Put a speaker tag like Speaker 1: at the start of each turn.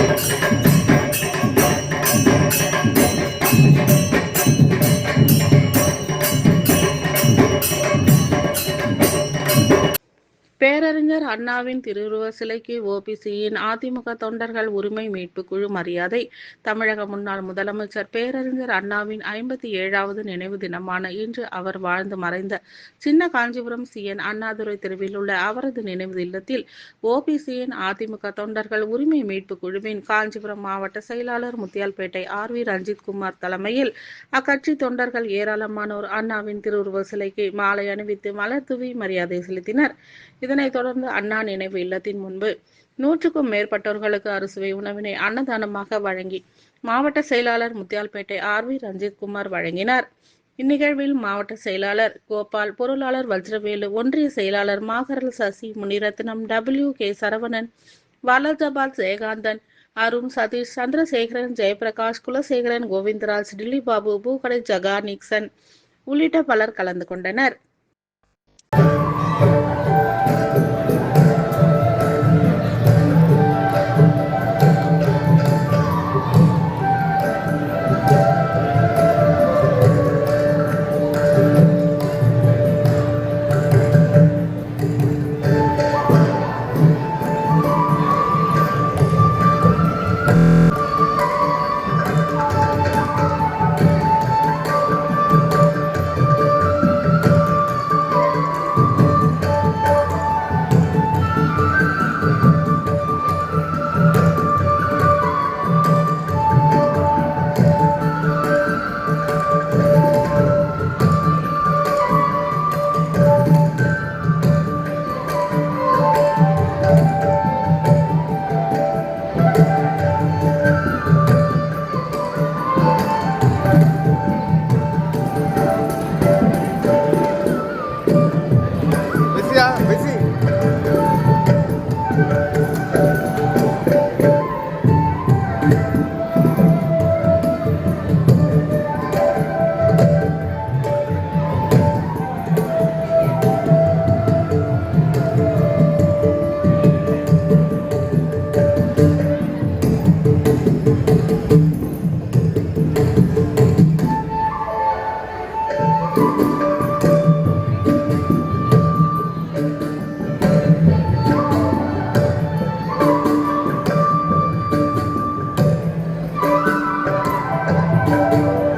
Speaker 1: Thank you. பேரறிஞர் அண்ணாவின் திருவுருவ சிலைக்கு ஓபிசியின் அதிமுக தொண்டர்கள் உரிமை மீட்பு குழு மரியாதை. தமிழக முன்னாள் முதலமைச்சர் பேரறிஞர் அண்ணாவின் ஐம்பத்தி ஏழாவது நினைவு தினமான இன்று அவர் வாழ்ந்து மறைந்த சின்ன காஞ்சிபுரம் சிஎன் அண்ணாதுரை தெருவில் உள்ள அவரது நினைவு இல்லத்தில் ஓபிசியின் அதிமுக தொண்டர்கள் உரிமை மீட்பு குழுவின் காஞ்சிபுரம் மாவட்ட செயலாளர் முத்தியால்பேட்டை ஆர் வி ரஞ்சித் குமார் தலைமையில் அக்கட்சி தொண்டர்கள் ஏராளமானோர் அண்ணாவின் திருவுருவ சிலைக்கு மாலை அணிவித்து மலர் தூவி மரியாதை செலுத்தினர். இதனைத் தொடர்ந்து அண்ணா நினைவு இல்லத்தின் முன்பு நூற்றுக்கும் மேற்பட்டோர்களுக்கு அறுசுவை உணவினை அன்னதானமாக வழங்கி மாவட்ட செயலாளர் முத்தியால்பேட்டை ஆர் வி ரஞ்சித் குமார் வழங்கினார். இந்நிகழ்வில் மாவட்ட செயலாளர் கோபால் பொருளாளர் வஜ்ரவேலு ஒன்றிய செயலாளர் மாகரல் சசி முனிரத்னம் டபிள்யூ கே. சரவணன் வாலாஜாபாத் ஜெயகாந்தன் அருண் சதீஷ் சந்திரசேகரன் ஜெயபிரகாஷ் குலசேகரன் கோவிந்தராஜ் டில்லி பாபு பூக்கடை ஜகா நிக்சன் உள்ளிட்ட பலர் கலந்து கொண்டனர். à cái gì Thank you. Thank you.